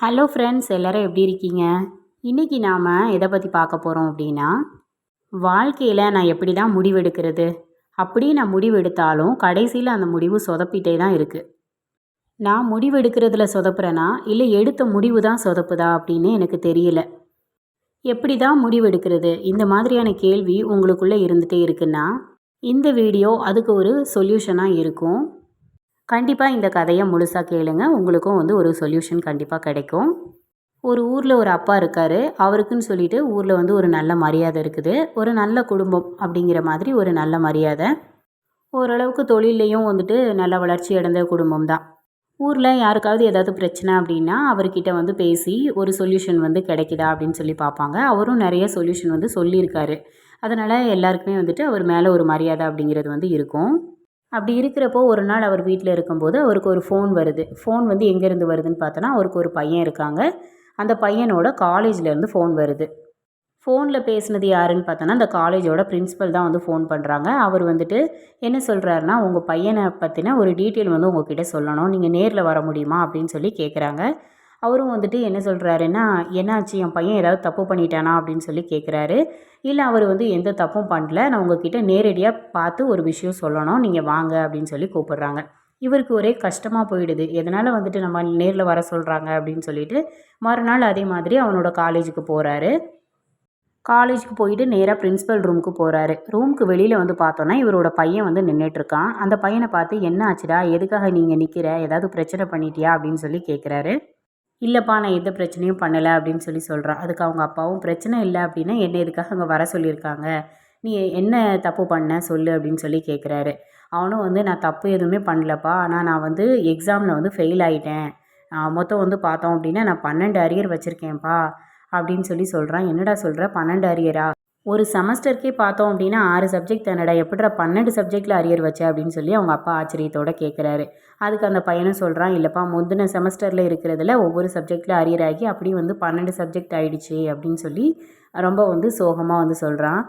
Hello friends எல்லோரும் எப்படி இருக்கீங்க? இன்றைக்கி நாம் எதை பற்றி பார்க்க போகிறோம் அப்படின்னா வாழ்க்கையில் நான் எப்படி தான் முடிவெடுக்கிறது? அப்படி நான் முடிவெடுத்தாலும் கடைசியில் அந்த முடிவு சொதப்பிட்டே தான் இருக்குது நான் முடிவெடுக்கிறதுல சொதப்புறேனா? இல்லை எடுத்த முடிவு தான் சொதப்புதா? அப்படின்னு எனக்கு தெரியல. எப்படி தான் முடிவெடுக்கிறது? இந்த மாதிரியான கேள்வி உங்களுக்குள்ளே இருந்துகிட்டே இருக்குன்னா இந்த வீடியோ அதுக்கு ஒரு சொல்யூஷனாக இருக்கும். கண்டிப்பாக இந்த கதையை முழுசாக கேளுங்க. உங்களுக்கும் வந்து ஒரு சொல்யூஷன் கண்டிப்பாக கிடைக்கும். ஒரு ஊரில் ஒரு அப்பா இருக்கார். அவருக்குன்னு சொல்லிட்டு ஊரில் வந்து ஒரு நல்ல மரியாதை இருக்குது. ஒரு நல்ல குடும்பம் அப்படிங்கிற மாதிரி ஒரு நல்ல மரியாதை. ஓரளவுக்கு தொழிலையும் வந்துட்டு நல்ல வளர்ச்சி அடைந்த குடும்பம் தான். ஊரில் யாருக்காவது ஏதாவது பிரச்சனை அப்படின்னா அவர்கிட்ட வந்து பேசி ஒரு சொல்யூஷன் வந்து கிடைக்குதா அப்படின்னு சொல்லி பார்ப்பாங்க. அவரும் நிறைய சொல்யூஷன் வந்து சொல்லியிருக்காரு. அதனால் எல்லாருக்குமே வந்துட்டு அவர் மேலே ஒரு மரியாதை அப்படிங்கிறது வந்து இருக்கும். அப்படி இருக்கிறப்போ ஒரு நாள் அவர் வீட்டில் இருக்கும்போது அவருக்கு ஒரு ஃபோன் வருது. ஃபோன் வந்து எங்கேருந்து வருதுன்னு பார்த்தோன்னா அவருக்கு ஒரு பையன் இருக்காங்க. அந்த பையனோட காலேஜ்லேருந்து ஃபோன் வருது. ஃபோனில் பேசுனது யாருன்னு பார்த்தோன்னா அந்த காலேஜோட பிரின்ஸிபல் தான் வந்து ஃபோன் பண்ணுறாங்க அவர் வந்துட்டு என்ன சொல்கிறாருன்னா உங்கள் பையனை பற்றின ஒரு டீட்டெயில் வந்து உங்ககிட்ட சொல்லணும். நீங்கள் நேரில் வர முடியுமா? அப்படின்னு சொல்லி கேட்குறாங்க அவரும் வந்துட்டு என்ன சொல்கிறாருன்னா என்னாச்சு? என் பையன் ஏதாவது தப்பு பண்ணிட்டானா? அப்படின்னு சொல்லி கேட்குறாரு இல்லை அவர் வந்து எந்த தப்பும் பண்ணல. நான் உங்ககிட்ட நேரடியாக பார்த்து ஒரு விஷயம் சொல்லணும். நீங்கள் வாங்க. அப்படின்னு சொல்லி கூப்பிடுறாங்க. இவருக்கு ஒரே கஷ்டமாக போயிடுது. எதனால் வந்துட்டு நம்ம நேரில் வர சொல்கிறாங்க அப்படின்னு சொல்லிட்டு மறுநாள் அதே மாதிரி அவனோட காலேஜுக்கு போகிறாரு காலேஜுக்கு போயிட்டு நேராக பிரின்ஸிபல் ரூமுக்கு போகிறாரு ரூமுக்கு வெளியில் வந்து பார்த்தோன்னா இவரோட பையன் வந்து நின்றுட்டுருக்கான் அந்த பையனை பார்த்து என்ன ஆச்சுடா? எதுக்காக நீங்கள் நிற்கிற ஏதாவது பிரச்சனை பண்ணிட்டியா? அப்படின்னு சொல்லி கேட்குறாரு இல்லைப்பா நான் எந்த பிரச்சனையும் பண்ணலை அப்படின்னு சொல்லி சொல்கிறான் அதுக்கு அவங்க அப்பாவும் பிரச்சனை இல்லை அப்படின்னா என்ன எதுக்காக அங்கே வர சொல்லியிருக்காங்க? நீ என்ன தப்பு பண்ண? சொல்லு அப்படின்னு சொல்லி கேட்குறாரு அவனும் வந்து நான் தப்பு எதுவுமே பண்ணலப்பா. ஆனால் நான் வந்து எக்ஸாமில் வந்து ஃபெயில் ஆகிட்டேன் மொத்தம் வந்து பார்த்தோம் அப்படின்னா நான் பன்னெண்டு அரியர் வச்சுருக்கேன்ப்பா அப்படின்னு சொல்லி சொல்கிறான் என்னடா சொல்கிற பன்னெண்டு அரியரா ஒரு செமஸ்டருக்கே பார்த்தோம் அப்படின்னா ஆறு சப்ஜெக்ட் தானடா எப்படிடா பன்னெண்டு சப்ஜெக்டில் அரியர் வச்ச அப்படின்னு சொல்லி அவங்க அப்பா ஆச்சரியத்தோட கேட்குறாரு அதுக்கு அந்த பையனும் சொல்கிறான் இல்லைப்பா முந்தின செமஸ்டரில் இருக்கிறதுல ஒவ்வொரு சப்ஜெக்டில் அரியர் ஆகி அப்படி வந்து பன்னெண்டு சப்ஜெக்ட் ஆகிடுச்சு அப்படின்னு சொல்லி ரொம்ப வந்து சோகமாக வந்து சொல்கிறான்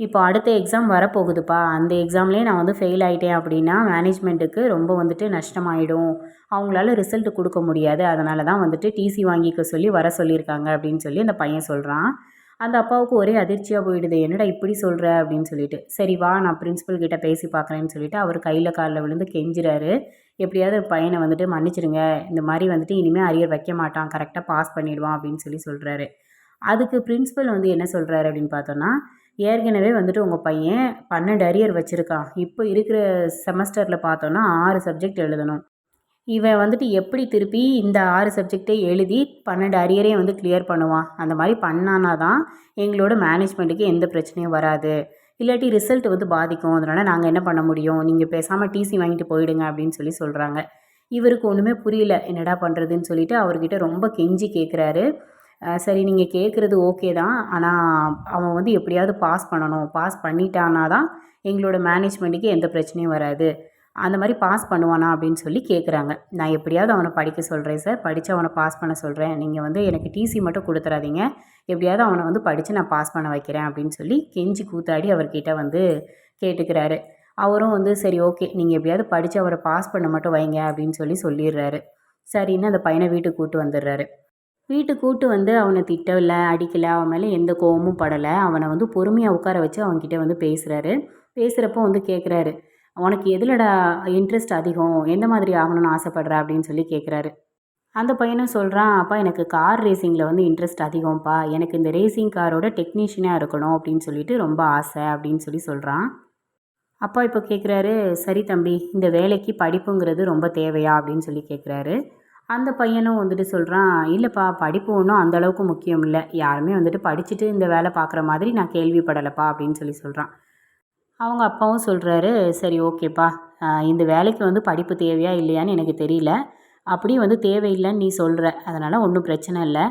இப்போ அடுத்த எக்ஸாம் வரப்போகுதுப்பா. அந்த எக்ஸாம்லேயே நான் வந்து ஃபெயில் ஆகிட்டேன் அப்படின்னா மேனேஜ்மெண்ட்டுக்கு ரொம்ப வந்துட்டு நஷ்டமாயிடும். அவங்களால ரிசல்ட் கொடுக்க முடியாது. அதனால தான் வந்துட்டு டிசி வாங்கிக்க சொல்லி வர சொல்லியிருக்காங்க அப்படின்னு சொல்லி அந்த பையன் சொல்கிறான் அந்த அப்பாவுக்கு ஒரே அதிர்ச்சியாக போயிடுது. என்னடா இப்படி சொல்கிற அப்படின்னு சொல்லிட்டு. சரி வா நான் பிரின்ஸிபல் கிட்டே பேசி பார்க்குறேன்னு சொல்லிட்டு அவர் கையில் காலில் விழுந்து கெஞ்சுறாரு. எப்படியாவது பையனை வந்துட்டு மன்னிச்சிடுங்க. இந்த மாதிரி வந்துட்டு இனிமேல் அரியர் வைக்க மாட்டான். கரெக்டாக பாஸ் பண்ணிடுவான். அப்படின்னு சொல்லி சொல்கிறாரு அதுக்கு பிரின்ஸிபல் வந்து என்ன சொல்கிறாரு அப்படின்னு பார்த்தோன்னா ஏற்கனவே வந்துட்டு உங்கள் பையன் பன்னெண்டு அரியர் வச்சுருக்கான். இப்போ இருக்கிற செமஸ்டரில் பார்த்தோன்னா ஆறு சப்ஜெக்ட் எழுதணும். இவன் வந்துட்டு எப்படி திருப்பி இந்த ஆறு சப்ஜெக்டை எழுதி பன்னெண்டு அரியரையும் வந்து கிளியர் பண்ணுவான்? அந்த மாதிரி பண்ணானா தான் எங்களோட மேனேஜ்மெண்ட்டுக்கு எந்த பிரச்சனையும் வராது. இல்லாட்டி ரிசல்ட் வந்து பாதிக்கும். அதனால் நாங்கள் என்ன பண்ண முடியும்? நீங்கள் பேசாமல் டிசி வாங்கிட்டு போயிடுங்க அப்படின்னு சொல்லி சொல்கிறாங்க இவருக்கு ஒன்றுமே புரியல. என்னடா பண்ணுறதுன்னு சொல்லிட்டு அவர்கிட்ட ரொம்ப கெஞ்சி கேட்குறாரு சரி நீங்கள் கேட்குறது ஓகே தான். ஆனால் அவன் வந்து எப்படியாவது பாஸ் பண்ணணும். பாஸ் பண்ணிட்டானா தான் எங்களோட மேனேஜ்மெண்ட்டுக்கு எந்த பிரச்சனையும் வராது. அந்த மாதிரி பாஸ் பண்ணுவானா அப்படின்னு சொல்லி கேட்குறாங்க நான் எப்படியாவது அவனை படிக்க சொல்கிறேன் சார் படித்து அவனை பாஸ் பண்ண சொல்கிறேன் நீங்கள் வந்து எனக்கு டிசி மட்டும் கொடுத்துறாதீங்க. எப்படியாவது அவனை வந்து படித்து நான் பாஸ் பண்ண வைக்கிறேன் அப்படின்னு சொல்லி கெஞ்சி கூத்தாடி அவர்கிட்ட வந்து கேட்டுக்கிறாரு. அவரும் வந்து சரி ஓகே நீங்கள் எப்படியாவது படித்து அவரை பாஸ் பண்ண மட்டும் வைங்க அப்படின்னு சொல்லி சொல்லிடுறாரு. சரின்னு அந்த பையனை வீட்டுக்கு கூட்டு வந்துடுறாரு. வீட்டுக்கு கூட்டு வந்து அவனை திட்டலை அடிக்கலை அவன் மேலே எந்த கோவமும் படலை. அவனை வந்து பொறுமையாக உட்கார வச்சு அவன்கிட்ட வந்து பேசுகிறாரு பேசுகிறப்போ வந்து கேட்குறாரு உனக்கு எதிலடா இன்ட்ரெஸ்ட் அதிகம்? எந்த மாதிரி ஆகணும்னு ஆசைப்பட்ற? அப்படின்னு சொல்லி கேட்குறாரு அந்த பையனும் சொல்கிறான் அப்பா எனக்கு கார் ரேசிங்கில் வந்து இன்ட்ரெஸ்ட் அதிகம்ப்பா. எனக்கு இந்த ரேசிங் காரோட டெக்னீஷியனாக இருக்கணும் அப்படின்னு சொல்லிட்டு ரொம்ப ஆசை அப்படின்னு சொல்லி சொல்கிறான் அப்பா இப்போ கேட்குறாரு சரி தம்பி இந்த வேலைக்கு படிப்புங்கிறது ரொம்ப தேவையா? அப்படின்னு சொல்லி கேட்குறாரு அந்த பையனும் வந்துட்டு சொல்கிறான் இல்லைப்பா படிப்பு ஒன்றும் அந்தளவுக்கு முக்கியம் இல்லை. யாருமே வந்துட்டு படிச்சுட்டு இந்த வேலை பார்க்குற மாதிரி நான் கேள்விப்படலைப்பா அப்படின்னு சொல்லி சொல்கிறான் அவங்க அப்பாவும் சொல்கிறாரு சரி ஓகேப்பா. இந்த வேலைக்கு வந்து படிப்பு தேவையா இல்லையான்னு எனக்கு தெரியல. அப்படி வந்து தேவையில்லைன்னு நீ சொல்கிற அதனால் ஒன்றும் பிரச்சனை இல்லை.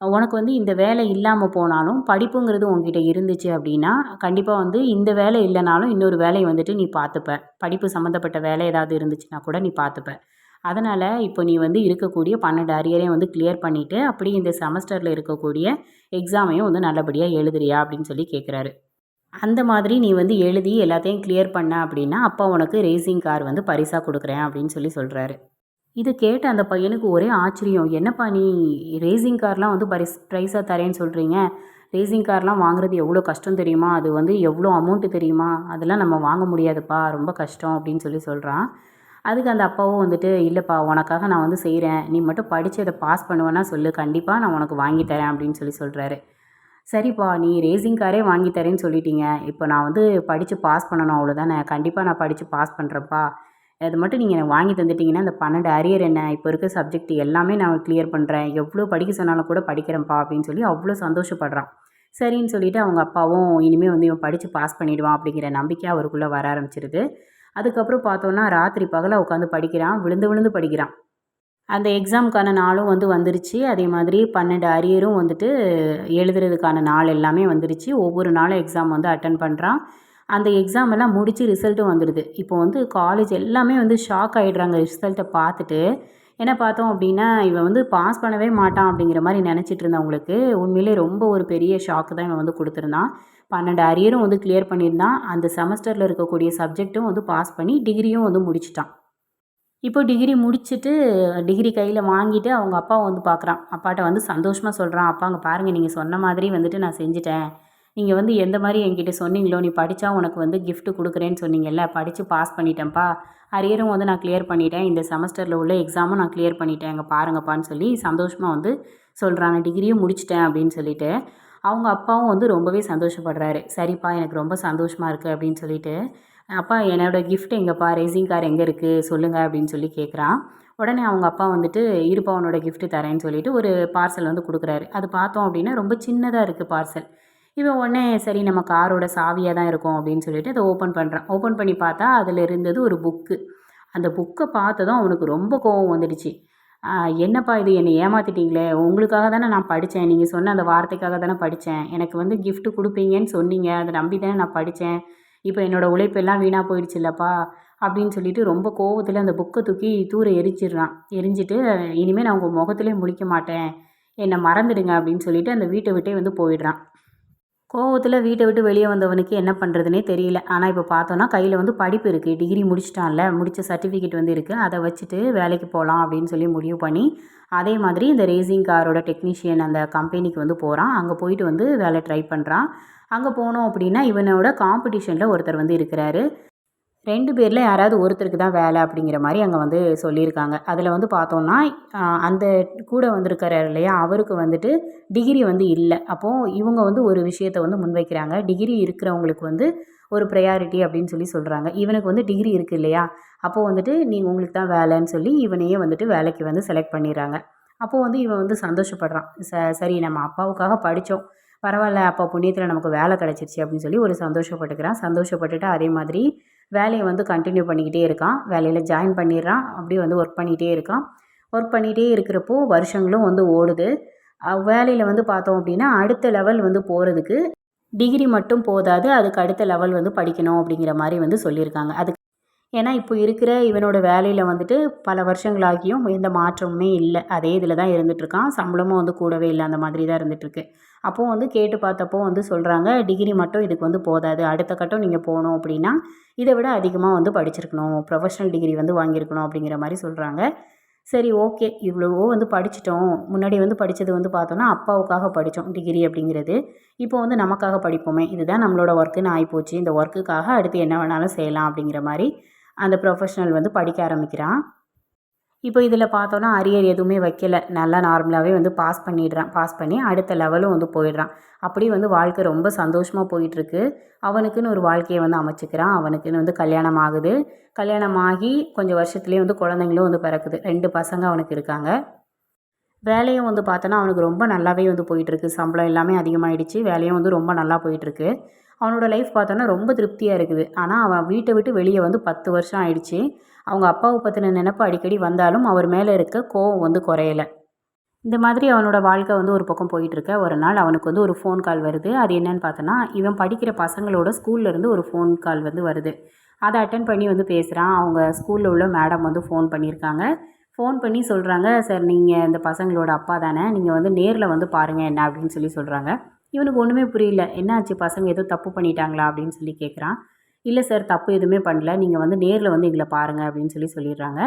உனக்கு வந்து இந்த வேலை இல்லாமல் போனாலும் படிப்புங்கிறது உங்ககிட்ட இருந்துச்சு அப்படின்னா கண்டிப்பாக வந்து இந்த வேலை இல்லைனாலும் இன்னொரு வேலையை வந்துட்டு நீ பார்த்துப்ப. படிப்பு சம்மந்தப்பட்ட வேலை ஏதாவது இருந்துச்சுன்னா கூட நீ பார்த்துப்ப. அதனால் இப்போ நீ வந்து இருக்கக்கூடிய பன்னெண்டு அரியரையும் வந்து கிளியர் பண்ணிவிட்டு அப்படி இந்த செமஸ்டரில் இருக்கக்கூடிய எக்ஸாமையும் வந்து நல்லபடியாக எழுதுறியா? அப்படின்னு சொல்லி கேட்குறாரு அந்த மாதிரி நீ வந்து எழுதி எல்லாத்தையும் கிளியர் பண்ண அப்படின்னா அப்பா உனக்கு ரேசிங் கார் வந்து பரிசாக கொடுக்குறேன் அப்படின்னு சொல்லி சொல்கிறாரு இது கேட்ட அந்த பையனுக்கு ஒரே ஆச்சரியம். என்னப்பா நீ ரேசிங் கார்லாம் வந்து பரிஸ் ப்ரைஸாக தரேன்னு சொல்கிறீங்க ரேசிங் கார்லாம் வாங்குறது எவ்வளோ கஷ்டம் தெரியுமா? அது வந்து எவ்வளோ அமௌண்ட்டு தெரியுமா? அதெல்லாம் நம்ம வாங்க முடியாதுப்பா ரொம்ப கஷ்டம் அப்படின்னு சொல்லி சொல்கிறான் அதுக்கு அந்த அப்பாவும் வந்துட்டு இல்லைப்பா உனக்காக நான் வந்து செய்கிறேன் நீ மட்டும் படித்து அதை பாஸ் பண்ணுவேன்னா சொல்லு. கண்டிப்பாக நான் உனக்கு வாங்கி தரேன் அப்படின்னு சொல்லி சொல்கிறாரு சரிப்பா நீ ரேசிங் காரே வாங்கி தரேன்னு சொல்லிட்டீங்க. இப்போ நான் வந்து படித்து பாஸ் பண்ணணும் அவ்வளோதானே கண்டிப்பாக நான் படித்து பாஸ் பண்ணுறேன்ப்பா அது மட்டும் நீங்கள் எனக்கு வாங்கி தந்துட்டீங்கன்னா இந்த பன்னெண்டு அரியர் என்ன? இப்போ இருக்க சப்ஜெக்ட் எல்லாமே நான் கிளியர் பண்ணுறேன் எவ்வளோ படிக்க சொன்னாலும் கூட படிக்கிறேன்ப்பா அப்படின்னு சொல்லி அவ்வளோ சந்தோஷப்படுறான். சரின்னு சொல்லிட்டு அவங்க அப்பாவும் இனிமேல் வந்து இவன் படித்து பாஸ் பண்ணிவிடுவான் அப்படிங்கிற நம்பிக்கை அவருக்குள்ளே வர ஆரம்பிச்சிருது. அதுக்கப்புறம் பார்த்தோன்னா ராத்திரி பகலாக உட்காந்து படிக்கிறான். விழுந்து விழுந்து படிக்கிறான். அந்த எக்ஸாமுக்கான நாளும் வந்து வந்துருச்சு. அதே மாதிரி பன்னெண்டு அரியரும் வந்துட்டு எழுதுறதுக்கான நாள் எல்லாமே வந்துருச்சு. ஒவ்வொரு நாளும் எக்ஸாம் வந்து அட்டன் பண்ணுறான் அந்த எக்ஸாம் எல்லாம் முடித்து ரிசல்ட்டும் வந்துடுது இப்போ வந்து காலேஜ் எல்லாமே வந்து ஷாக் ஆகிடுறாங்க ரிசல்ட்டை பார்த்துட்டு. என்ன பார்த்தோம் அப்படின்னா இவன் வந்து பாஸ் பண்ணவே மாட்டான் அப்படிங்கிற மாதிரி நினச்சிட்டு இருந்தவங்களுக்கு உண்மையிலே ரொம்ப ஒரு பெரிய ஷாக்கு தான் இவன் வந்து கொடுத்துருந்தான். பன்னெண்டு அரியரும் வந்து கிளியர் பண்ணியிருந்தான். அந்த செமஸ்டரில் இருக்கக்கூடிய சப்ஜெக்ட்டும் வந்து பாஸ் பண்ணி டிகிரியும் வந்து முடிச்சிட்டான். இப்போ டிகிரி முடிச்சுட்டு டிகிரி கையில் வாங்கிட்டு அவங்க அப்பாவை வந்து பார்க்குறான் அப்பாட்ட வந்து சந்தோஷமாக சொல்கிறான் அப்பா அங்கே பாருங்கள் நீங்கள் சொன்ன மாதிரி வந்துட்டு நான் செஞ்சுட்டேன். நீங்கள் வந்து எந்த மாதிரி என்கிட்ட சொன்னீங்களோ நீ படித்தா உனக்கு வந்து கிஃப்ட்டு கொடுக்குறேன்னு சொன்னீங்கல்ல படித்து பாஸ் பண்ணிட்டேன்ப்பா. அரியரும் வந்து நான் கிளியர் பண்ணிட்டேன். இந்த செமஸ்டரில் உள்ள எக்ஸாமும் நான் கிளியர் பண்ணிட்டேன். அங்கே பாருங்கப்பான்னு சொல்லி சந்தோஷமாக வந்து சொல்கிறாங்க டிகிரியும் முடிச்சிட்டேன் அப்படின்னு சொல்லிட்டு அவங்க அப்பாவும் வந்து ரொம்பவே சந்தோஷப்படுறாரு. சரிப்பா எனக்கு ரொம்ப சந்தோஷமாக இருக்குது அப்படின்னு சொல்லிட்டு அப்பா என்னோடய கிஃப்ட் எங்கேப்பா ரேசிங் கார் எங்கே இருக்குது சொல்லுங்கள் அப்படின்னு சொல்லி கேட்குறான் உடனே அவங்க அப்பா வந்துட்டு இருப்பா உன்னோட கிஃப்ட்டு தரேன்னு சொல்லிட்டு ஒரு பார்சல் வந்து கொடுக்குறாரு. அது பார்த்தோம் அப்படின்னா ரொம்ப சின்னதாக இருக்குது பார்சல் இவன் உடனே சரி நம்ம காரோட சாவியாக தான் இருக்கும் அப்படின்னு சொல்லிட்டு அதை ஓப்பன் பண்ணுறான் ஓப்பன் பண்ணி பார்த்தா அதில் இருந்தது ஒரு புக்கு அந்த புக்கை பார்த்ததும் அவனுக்கு ரொம்ப கோவம் வந்துடுச்சு. என்னப்பா இது? என்னை ஏமாத்திட்டீங்களே. உங்களுக்காக தானே நான் படித்தேன் நீங்கள் சொன்ன அந்த வார்த்தைக்காக தானே படித்தேன் எனக்கு வந்து கிஃப்ட்டு கொடுப்பீங்கன்னு சொன்னீங்க. அதை நம்பி தானே நான் படித்தேன் இப்போ என்னோடய உழைப்பெல்லாம் வீணாக போயிடுச்சுல்லப்பா அப்படின்னு சொல்லிட்டு ரொம்ப கோவத்தில் அந்த புக்கை தூக்கி தூர எரிச்சிடுறான். எரிஞ்சிட்டு இனிமேல் நான் உங்கள் முகத்திலே முழிக்க மாட்டேன். என்னை மறந்துடுங்க அப்படின்னு சொல்லிட்டு அந்த வீட்டை விட்டே வந்து போயிடுறான். கோவத்தில் வீட்டை விட்டு வெளியே வந்தவனுக்கு என்ன பண்ணுறதுனே தெரியல. ஆனால் இப்போ பார்த்தோன்னா கையில் வந்து படிப்பு இருக்குது டிகிரி முடிச்சிட்டான்ல. முடித்த சர்டிஃபிகேட் வந்து இருக்குது அதை வச்சுட்டு வேலைக்கு போகலாம் அப்படின்னு சொல்லி முடிவு பண்ணி அதே மாதிரி இந்த ரேசிங் காரோட டெக்னீஷியன் அந்த கம்பெனிக்கு வந்து போகிறான் அங்கே போயிட்டு வந்து வேலை ட்ரை பண்ணுறான் அங்கே போனோம் அப்படின்னா இவனோட காம்படிஷனில் ஒருத்தர் வந்து இருக்கிறாரு. ரெண்டு பேரில் யாராவது ஒருத்தருக்கு தான் வேலை அப்படிங்கிற மாதிரி அங்கே வந்து சொல்லியிருக்காங்க. அதில் வந்து பார்த்தோன்னா அந்த கூட வந்திருக்கிறார் இல்லையா? அவருக்கு வந்துட்டு டிகிரி வந்து இல்லை. அப்போது இவங்க வந்து ஒரு விஷயத்தை வந்து முன்வைக்கிறாங்க. டிகிரி இருக்கிறவங்களுக்கு வந்து ஒரு ப்ரையாரிட்டி அப்படின்னு சொல்லி சொல்கிறாங்க இவனுக்கு வந்து டிகிரி இருக்குது இல்லையா? அப்போது வந்துட்டு நீங்கள் உங்களுக்கு தான் வேலைன்னு சொல்லி இவனையே வந்துட்டு வேலைக்கு வந்து செலக்ட் பண்ணிடுறாங்க. அப்போது வந்து இவன் வந்து சந்தோஷப்படுறான். ச சரி நம்ம அப்பாவுக்காக படித்தோம். பரவாயில்ல அப்போ புண்ணியத்தில் நமக்கு வேலை கிடச்சிருச்சு அப்படின்னு சொல்லி ஒரு சந்தோஷப்பட்டுக்கிறான். சந்தோஷப்பட்டுட்டு அதே மாதிரி வேலையை வந்து கண்டினியூ பண்ணிக்கிட்டே இருக்கான். வேலையில் ஜாயின் பண்ணிடுறான். அப்படியே வந்து ஒர்க் பண்ணிகிட்டே இருக்கான். ஒர்க் பண்ணிகிட்டே இருக்கிறப்போ வருஷங்களும் வந்து ஓடுது. வேலையில் வந்து பார்த்தோம் அப்படின்னா அடுத்த லெவல் வந்து போகிறதுக்கு டிகிரி மட்டும் போதாது. அதுக்கு அடுத்த லெவல் வந்து படிக்கணும் அப்படிங்கிற மாதிரி வந்து சொல்லியிருக்காங்க. அதுக்கு ஏன்னா இப்போ இருக்கிற இவனோட வேலையில் வந்துட்டு பல வருஷங்களாகியும் எந்த மாற்றமுமே இல்லை. அதே இதில் தான் இருந்துகிட்ருக்கான் சம்பளமும் வந்து கூடவே இல்லை. அந்த மாதிரி தான் இருந்துகிட்ருக்கு அப்போது வந்து கேட்டு பார்த்தப்போ வந்து சொல்கிறாங்க டிகிரி மட்டும் இதுக்கு வந்து போதாது. அடுத்த கட்டம் நீங்கள் போகணும் அப்படின்னா இதை விட அதிகமாக வந்து படிச்சிருக்கணும். ப்ரொஃபஷனல் டிகிரி வந்து வாங்கியிருக்கணும். அப்படிங்கிற மாதிரி சொல்கிறாங்க சரி ஓகே. இவ்வளவோ வந்து படிச்சிட்டோம். முன்னாடி வந்து படித்தது வந்து பார்த்தோன்னா அப்பாவுக்காக படித்தோம் டிகிரி அப்படிங்கிறது. இப்போ வந்து நமக்காக படிப்போமே. இதுதான் நம்மளோட ஒர்க்குன்னு ஆகிப்போச்சு இந்த ஒர்க்குக்காக அடுத்து என்ன வேணாலும் செய்யலாம் அப்படிங்கிற மாதிரி அந்த ப்ரொஃபஷனல் வந்து படிக்க ஆரம்பிக்கிறான். இப்போ இதில் பார்த்தோன்னா அரியர் எதுவுமே வைக்கல. நல்லா நார்மலாகவே வந்து பாஸ் பண்ணிடுறான். பாஸ் பண்ணி அடுத்த லெவலும் வந்து போயிடுறான். அப்படி வந்து வாழ்க்கை ரொம்ப சந்தோஷமாக போயிட்டுருக்கு. அவனுக்குன்னு ஒரு வாழ்க்கையை வந்து அமைச்சிக்கிறான். அவனுக்குன்னு வந்து கல்யாணம் ஆகுது. கல்யாணம் ஆகி கொஞ்சம் வருஷத்துலேயே வந்து குழந்தைங்களும் வந்து பிறக்குது. ரெண்டு பசங்க அவனுக்கு இருக்காங்க. வேலையும் வந்து பார்த்தோன்னா அவனுக்கு ரொம்ப நல்லாவே வந்து போயிட்டுருக்கு. சம்பளம் எல்லாமே அதிகமாகிடுச்சு வேலையும் வந்து ரொம்ப நல்லா போயிட்டுருக்கு. அவனோட லைஃப் பார்த்தோன்னா ரொம்ப திருப்தியாக இருக்குது. ஆனால் அவன் வீட்டை விட்டு வெளியே வந்து பத்து வருஷம் ஆயிடுச்சு. அவங்க அப்பாவை பற்றின நினப்பு அடிக்கடி வந்தாலும் அவர் மேலே இருக்க கோவம் வந்து குறையலை. இந்த மாதிரி அவனோட வாழ்க்கை வந்து ஒரு பக்கம் போயிட்டுருக்க ஒரு நாள் அவனுக்கு வந்து ஒரு ஃபோன் கால் வருது. அது என்னன்னு பார்த்தோன்னா இவன் படிக்கிற பசங்களோட ஸ்கூல்லேருந்து ஒரு ஃபோன் கால் வந்து வருது. அதை அட்டன் பண்ணி வந்து பேசுகிறான் அவங்க ஸ்கூலில் உள்ள மேடம் வந்து ஃபோன் பண்ணியிருக்காங்க. ஃபோன் பண்ணி சொல்கிறாங்க சார் நீங்கள் இந்த பசங்களோட அப்பா தானே. நீங்கள் வந்து நேரில் வந்து பாருங்கள் என்ன? அப்படின்னு சொல்லி சொல்கிறாங்க இவனுக்கு ஒன்றுமே புரியல. என்னாச்சு? பசங்க ஏதோ தப்பு பண்ணிட்டாங்களா? அப்படின்னு சொல்லி கேட்குறான் இல்லை சார் தப்பு எதுவுமே பண்ணல. நீங்கள் வந்து நேரில் வந்து எங்களை பாருங்கள் அப்படின்னு சொல்லி சொல்லிடுறாங்க.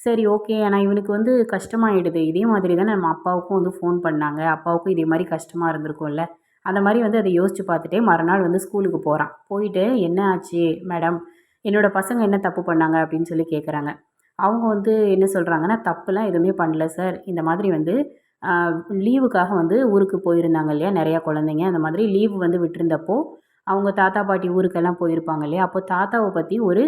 சரி ஓகே. ஆனால் இவனுக்கு வந்து கஷ்டமாயிடுது. இதே மாதிரி தான் நம்ம அப்பாவுக்கும் வந்து ஃபோன் பண்ணாங்க. அப்பாவுக்கும் இதே மாதிரி கஷ்டமாக இருந்திருக்கும்ல. அந்த மாதிரி வந்து அதை யோசித்து பார்த்துட்டே மறுநாள் வந்து ஸ்கூலுக்கு போகிறான் போயிட்டு என்ன ஆச்சு மேடம்? என்னோடய பசங்க என்ன தப்பு பண்ணாங்க? அப்படின்னு சொல்லி கேட்குறாங்க அவங்க வந்து என்ன சொல்கிறாங்கன்னா தப்புலாம் எதுவுமே பண்ணல சார். இந்த மாதிரி வந்து லீவுக்காக வந்து ஊருக்கு போயிருந்தாங்க இல்லையா? நிறையா குழந்தைங்க. அந்த மாதிரி லீவு வந்து விட்டிருந்தப்போ அவங்க தாத்தா பாட்டி ஊருக்கெல்லாம் போயிருப்பாங்க இல்லையா? அப்போ தாத்தாவை பற்றி ஒரு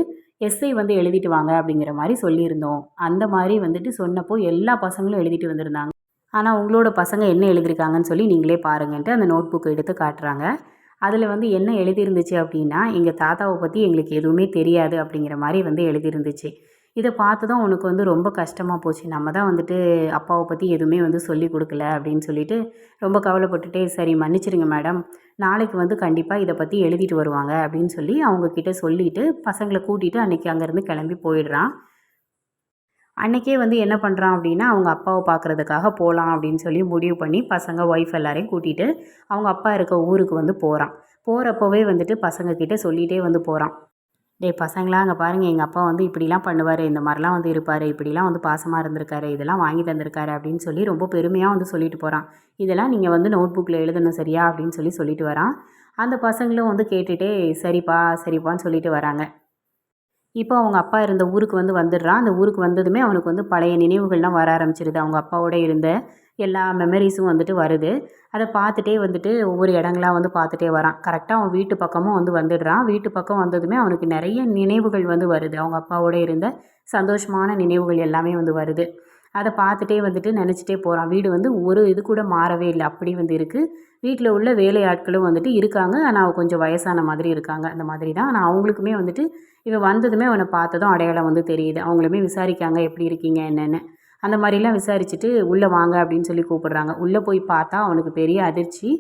எஸ்ஐ வந்து எழுதிட்டு வாங்க அப்படிங்கிற மாதிரி சொல்லியிருந்தோம். அந்த மாதிரி வந்துட்டு சொன்னப்போ எல்லா பசங்களும் எழுதிட்டு வந்திருந்தாங்க. ஆனால் உங்களோட பசங்க என்ன எழுதியிருக்காங்கன்னு சொல்லி நீங்களே பாருங்கன்ட்டு அந்த நோட் புக் எடுத்து காட்டுறாங்க. அதில் வந்து என்ன எழுதியிருந்துச்சு அப்படின்னா எங்கள் தாத்தாவை பற்றி எங்களுக்கு எதுவுமே தெரியாது அப்படிங்கிற மாதிரி வந்து எழுதியிருந்துச்சு. இதை பார்த்து தான் உனக்கு வந்து ரொம்ப கஷ்டமாக போச்சு. நம்ம தான் வந்துட்டு அப்பாவை பற்றி எதுவுமே வந்து சொல்லி கொடுக்கல அப்படின்னு சொல்லிட்டு ரொம்ப கவலைப்பட்டுட்டே சரி மன்னிச்சிடுங்க மேடம். நாளைக்கு வந்து கண்டிப்பாக இதை பற்றி எழுதிட்டு வருவாங்க அப்படின்னு சொல்லி அவங்கக்கிட்ட சொல்லிவிட்டு பசங்களை கூட்டிகிட்டு அன்றைக்கி அங்கேருந்து கிளம்பி போயிடுறான். அன்றைக்கே வந்து என்ன பண்ணுறான் அப்படின்னா அவங்க அப்பாவை பார்க்குறதுக்காக போகலாம் அப்படின்னு சொல்லி முடிவு பண்ணி பசங்க ஒய்ஃப் எல்லாரையும் கூட்டிகிட்டு அவங்க அப்பா இருக்க ஊருக்கு வந்து போகிறான் போகிறப்பவே வந்துட்டு பசங்கக்கிட்ட சொல்லிகிட்டே வந்து போகிறான் டே பசங்களா அங்கே பாருங்கள் எங்கள் அப்பா வந்து இப்படிலாம் பண்ணுவார். இந்த மாதிரிலாம் வந்து இருப்பார். இப்படிலாம் வந்து பாசமாக இருந்திருக்காரு. இதெல்லாம் வாங்கி தந்திருக்காரு அப்படின்னு சொல்லி ரொம்ப பெருமையாக வந்து சொல்லிட்டு போகிறான் இதெல்லாம் நீங்கள் வந்து நோட் புக்கில் எழுதணும் சரியா? அப்படின்னு சொல்லி சொல்லிட்டு வரான். அந்த பசங்களும் வந்து கேட்டுகிட்டே சரிப்பா சரிப்பான்னு சொல்லிட்டு வராங்க. இப்போ அவங்க அப்பா இருந்த ஊருக்கு வந்து வந்துடுறான். அந்த ஊருக்கு வந்ததுமே அவனுக்கு வந்து பழைய நினைவுகள்லாம் வர ஆரம்பிச்சிருது. அவங்க அப்பாவோட இருந்த எல்லா மெமரிஸும் வந்துட்டு வருது. அதை பார்த்துட்டே வந்துட்டு ஒவ்வொரு இடங்களாக வந்து பார்த்துட்டே வரான். கரெக்டாக அவன் வீட்டு பக்கமும் வந்து வந்துடுறான். வீட்டு பக்கம் வந்ததுமே அவனுக்கு நிறைய நினைவுகள் வந்து வருது. அவங்க அப்பாவோட இருந்த சந்தோஷமான நினைவுகள் எல்லாமே வந்து வருது. அதை பார்த்துட்டே வந்துட்டு நினச்சிட்டே போகிறான் வீடு வந்து ஒரு இது கூட மாறவே இல்லை. அப்படி வந்து இருக்குது வீட்டில் உள்ள வேலையாட்களும் வந்துட்டு இருக்காங்க. ஆனால் கொஞ்சம் வயசான மாதிரி இருக்காங்க. அந்த மாதிரி தான். ஆனால் அவங்களுக்குமே வந்துட்டு இவன் வந்ததுமே அவனை பார்த்ததும் அடையாளம் வந்து தெரியுது. அவங்களுமே விசாரிக்காங்க எப்படி இருக்கீங்க? என்னென்னு. அந்த மாதிரிலாம் விசாரிச்சுட்டு உள்ளே வாங்க அப்படின்னு சொல்லி கூப்பிடுறாங்க. உள்ளே போய் பார்த்தா அவனுக்கு பெரிய அதிர்ச்சி.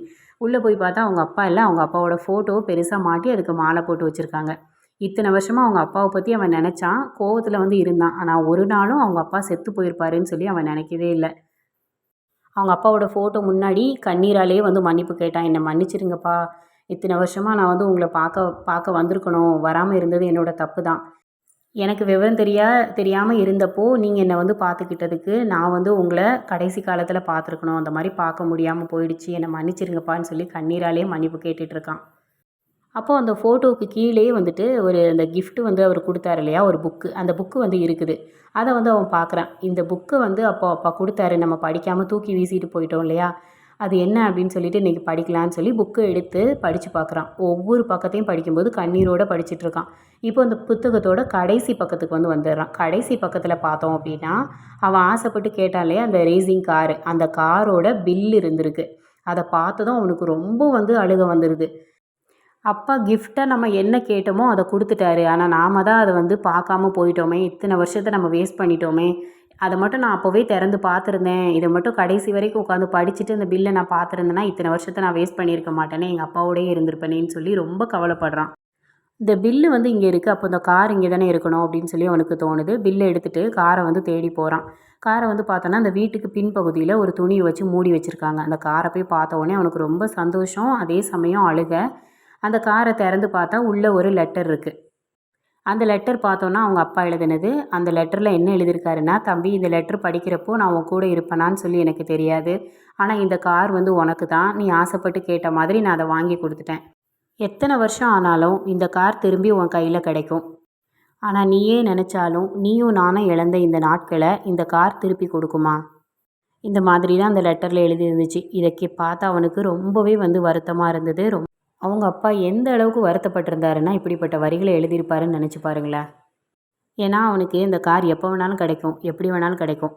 உள்ளே போய் பார்த்தா அவங்க அப்பா இல்லை. அவங்க அப்பாவோட ஃபோட்டோ பெருசாக மாட்டி அதுக்கு மாலை போட்டு வச்சுருக்காங்க. இத்தனை வருஷமாக அவங்க அப்பாவை பற்றி அவன் நினச்சான். கோவத்தில் வந்து இருந்தான். ஆனால் ஒரு நாளும் அவங்க அப்பா செத்து போயிருப்பாருன்னு சொல்லி அவன் நினைக்கவே இல்லை. அவங்க அப்பாவோட ஃபோட்டோ முன்னாடி கண்ணீராலேயே வந்து மன்னிப்பு கேட்டான். என்னை மன்னிச்சிருங்கப்பா. இத்தனை வருஷமாக நான் வந்து உங்களை பார்க்க பார்க்க வந்திருக்கணும். வராமல் இருந்தது என்னோடய தப்பு தான். எனக்கு விவரம் தெரியா தெரியாமல் இருந்தப்போ நீங்கள் என்னை வந்து பார்த்துக்கிட்டதுக்கு நான் வந்து உங்களை கடைசி காலத்தில் பார்த்துருக்கணும். அந்த மாதிரி பார்க்க முடியாமல் போயிடுச்சு. என்னை மன்னிச்சிருங்கப்பான்னு சொல்லி கண்ணீராலே மன்னிப்பு கேட்டுட்ருக்கான். அப்போது அந்த ஃபோட்டோவுக்கு கீழே வந்துட்டு ஒரு அந்த கிஃப்ட்டு வந்து அவர் கொடுத்தாரு இல்லையா? ஒரு புக்கு அந்த புக்கு வந்து இருக்குது. அதை வந்து அவன் பார்க்குறான். இந்த புக்கு வந்து அப்போ அப்பா கொடுத்தாரு. நம்ம படிக்காமல் தூக்கி வீசிட்டு போயிட்டோம் இல்லையா? அது என்ன அப்படின்னு சொல்லிட்டு இன்றைக்கி படிக்கலான்னு சொல்லி புக்கை எடுத்து படித்து பார்க்குறான். ஒவ்வொரு பக்கத்தையும் படிக்கும்போது கண்ணீரோடு படிச்சுட்ருக்கான் இப்போ அந்த புத்தகத்தோட கடைசி பக்கத்துக்கு வந்து வந்துடுறான். கடைசி பக்கத்தில் பார்த்தோம் அப்படின்னா அவன் ஆசைப்பட்டு கேட்டாலே அந்த ரேசிங் காரு அந்த காரோட பில் இருந்திருக்கு. அதை பார்த்ததும் அவனுக்கு ரொம்ப வந்து அழுக வந்துடுது அப்பா கிஃப்ட்டை நம்ம என்ன கேட்டோமோ அதை கொடுத்துட்டாரு. ஆனால் நாம் தான் அதை வந்து பார்க்காம போயிட்டோமே. இத்தனை வருஷத்தை நம்ம வேஸ்ட் பண்ணிட்டோமே. அதை மட்டும் நான் அப்போவே திறந்து பார்த்துருந்தேன். இதை மட்டும் கடைசி வரைக்கும் உட்காந்து படிச்சுட்டு இந்த பில்லை நான் பார்த்துருந்தேன்னா இத்தனை வருஷத்தை நான் வேஸ்ட் பண்ணியிருக்க மாட்டேனே. எங்கள் அப்பாவோடயே இருந்திருப்பேனேன்னு சொல்லி ரொம்ப கவலைப்படுறான். இந்த பில்லு வந்து இங்கே இருக்குது அப்போ இந்த கார் இங்கே தானே இருக்கணும் அப்படின்னு சொல்லி அவனுக்கு தோணுது. பில்லை எடுத்துகிட்டு காரை வந்து தேடி போகிறான் காரை வந்து பார்த்தோன்னா அந்த வீட்டுக்கு பின்பகுதியில் ஒரு துணியை வச்சு மூடி வச்சுருக்காங்க. அந்த காரை போய் பார்த்த உடனே அவனுக்கு ரொம்ப சந்தோஷம். அதே சமயம் அழுக. அந்த காரை திறந்து பார்த்தா உள்ளே ஒரு லெட்டர் இருக்குது அந்த லெட்டர் பார்த்தோன்னா அவங்க அப்பா எழுதினது. அந்த லெட்டரில் என்ன எழுதியிருக்காருன்னா தம்பி இந்த லெட்டர் படிக்கிறப்போ நான் உன் கூட இருப்பேனான்னு சொல்லி எனக்கு தெரியாது. ஆனால் இந்த கார் வந்து உனக்கு தான். நீ ஆசைப்பட்டு கேட்ட மாதிரி நான் அதை வாங்கி கொடுத்துட்டேன். எத்தனை வருஷம் ஆனாலும் இந்த கார் திரும்பி உன் கையில் கிடைக்கும். ஆனால் நீயே நினச்சாலும் நீயும் நானும் இழந்த இந்த நாட்களை இந்த கார் திருப்பி கொடுக்குமா? இந்த மாதிரி தான் அந்த லெட்டரில் எழுதியிருந்துச்சு. இதை பார்த்தா அவனுக்கு ரொம்பவே வந்து வருத்தமாக இருந்தது. ரொம்ப அவங்க அப்பா எந்த அளவுக்கு வருத்தப்பட்டிருந்தாருன்னா இப்படிப்பட்ட வரிகளை எழுதியிருப்பாருன்னு நினச்சி பாருங்களேன். ஏன்னா அவனுக்கு இந்த கார் எப்போ வேணாலும் கிடைக்கும் எப்படி வேணாலும் கிடைக்கும்.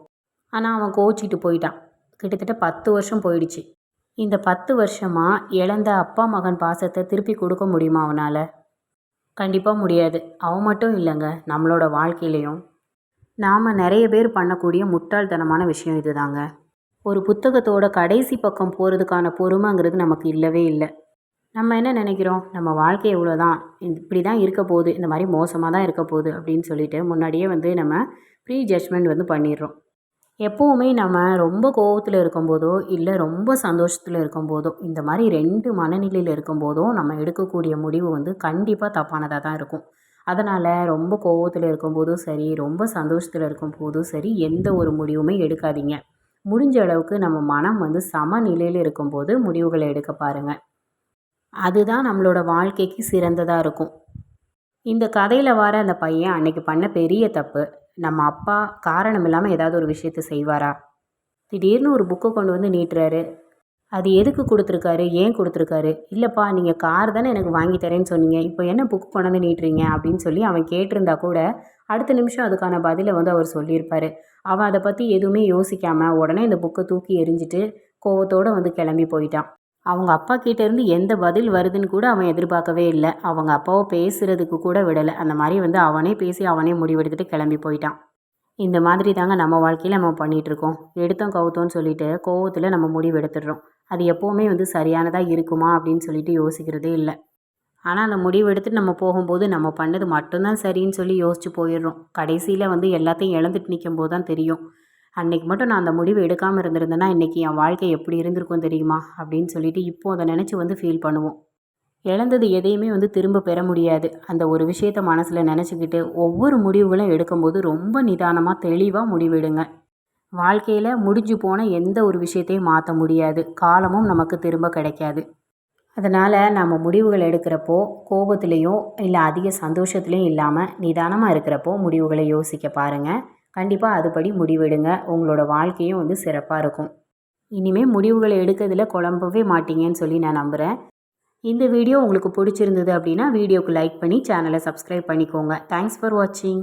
ஆனால் அவன் கோச்சிட்டு போயிட்டான். கிட்டத்தட்ட பத்து வருஷம் போயிடுச்சு. இந்த பத்து வருஷமாக இழந்த அப்பா மகன் பாசத்தை திருப்பி கொடுக்க முடியுமா அவனால்? கண்டிப்பாக முடியாது. அவன் மட்டும் இல்லைங்க நம்மளோட வாழ்க்கையிலையும். நாம் நிறைய பேர் பண்ணக்கூடிய முட்டாள்தனமான விஷயம் இதுதாங்க. ஒரு புத்தகத்தோட கடைசி பக்கம் போகிறதுக்கான பொறுமைங்கிறது நமக்கு இல்லவே இல்லை. நம்ம என்ன நினைக்கிறோம்? நம்ம வாழ்க்கை இவ்வளோ தான் இப்படி தான் இருக்க போகுது. இந்த மாதிரி மோசமாக தான் இருக்க போகுது அப்படின்னு சொல்லிட்டு முன்னாடியே வந்து நம்ம ப்ரீ ஜட்ஜ்மெண்ட் வந்து பண்ணிடுறோம். எப்போவுமே நம்ம ரொம்ப கோவத்தில் இருக்கும்போதோ இல்லை ரொம்ப சந்தோஷத்தில் இருக்கும்போதோ இந்த மாதிரி ரெண்டு மனநிலையில் இருக்கும்போதோ நம்ம எடுக்கக்கூடிய முடிவு வந்து கண்டிப்பாக தப்பானதாக தான் இருக்கும். அதனால் ரொம்ப கோவத்தில் இருக்கும்போதும் சரி ரொம்ப சந்தோஷத்தில் இருக்கும்போதும் சரி எந்த ஒரு முடிவுமே எடுக்காதீங்க. முடிஞ்ச அளவுக்கு நம்ம மனம் வந்து சமநிலையில் இருக்கும்போது முடிவுகளை எடுக்க பாருங்கள் அதுதான் நம்மளோட வாழ்க்கைக்கு சிறந்ததாக இருக்கும். இந்த கதையில் வர அந்த பையன் அன்னைக்கு பண்ண பெரிய தப்பு நம்ம அப்பா காரணம் இல்லாமல் ஏதாவது ஒரு விஷயத்த செய்வாரா? திடீர்னு ஒரு புக்கை கொண்டு வந்து நீட்டுறாரு. அது எதுக்கு கொடுத்துருக்காரு? ஏன் கொடுத்துருக்காரு? இல்லைப்பா நீங்கள் கார் தானே எனக்கு வாங்கி தரேன்னு சொன்னீங்க. இப்போ என்ன புக்கு கொண்டு வந்து நீட்டுறீங்க? அப்படின்னு சொல்லி அவன் கேட்டிருந்தா கூட அடுத்த நிமிஷம் அதுக்கான பதிலை வந்து அவர் சொல்லியிருப்பார். அவன் அதை பற்றி எதுவுமே யோசிக்காமல் உடனே இந்த புக்கை தூக்கி எரிஞ்சிட்டு கோவத்தோடு வந்து கிளம்பி போயிட்டான். அவங்க அப்பா கிட்டேருந்து எந்த பதில் வருதுன்னு கூட அவன் எதிர்பார்க்கவே இல்லை. அவங்க அப்பாவை பேசுகிறதுக்கு கூட விடலை. அந்த மாதிரி வந்து அவனே பேசி அவனே முடிவெடுத்துட்டு கிளம்பி போயிட்டான். இந்த மாதிரி தாங்க நம்ம வாழ்க்கையில் நம்ம பண்ணிகிட்ருக்கோம் எடுத்தோம் கவுத்தோன்னு சொல்லிட்டு கோவத்தில் நம்ம முடிவு எடுத்துடுறோம் அது எப்போவுமே வந்து சரியானதாக இருக்குமா அப்படின்னு சொல்லிட்டு யோசிக்கிறதே இல்லை. ஆனால் அந்த முடிவு எடுத்துட்டு நம்ம போகும்போது நம்ம பண்ணது மட்டும்தான் சரின்னு சொல்லி யோசிச்சு போயிடுறோம். கடைசியில் வந்து எல்லாத்தையும் இழந்துட்டு நிற்கும் போது தான் தெரியும். அன்னைக்கு மட்டும் நான் அந்த முடிவு எடுக்காமல் இருந்திருந்தேன்னா இன்றைக்கி என் வாழ்க்கை எப்படி இருந்திருக்கும் தெரியுமா? அப்படின்னு சொல்லிட்டு இப்போ அதை நினச்சி வந்து ஃபீல் பண்ணுவோம். இழந்தது எதையுமே வந்து திரும்ப பெற முடியாது. அந்த ஒரு விஷயத்த மனசில் நினச்சிக்கிட்டு ஒவ்வொரு முடிவுகளும் எடுக்கும்போது ரொம்ப நிதானமாக தெளிவாக முடிவெடுங்க. வாழ்க்கையில் முடிஞ்சு போன எந்த ஒரு விஷயத்தையும் மாற்ற முடியாது. காலமும் நமக்கு திரும்ப கிடைக்காது. அதனால் நம்ம முடிவுகள் எடுக்கிறப்போ கோபத்துலேயோ இல்லை அதிக சந்தோஷத்துலேயும் இல்லாமல் நிதானமாக இருக்கிறப்போ முடிவுகளை யோசிக்க பாருங்கள் கண்டிப்பாக அதுபடி முடிவெடுங்க. உங்களோட வாழ்க்கையும் வந்து சிறப்பாக இருக்கும். இனிமேல் முடிவுகளை எடுக்கிறதுல குழம்பவே மாட்டீங்கன்னு சொல்லி நான் நம்புகிறேன் இந்த வீடியோ உங்களுக்கு பிடிச்சிருந்தது அப்படின்னா வீடியோக்கு லைக் பண்ணி சேனலை சப்ஸ்கிரைப் பண்ணிக்கோங்க. தேங்க்ஸ் ஃபார் வாட்சிங்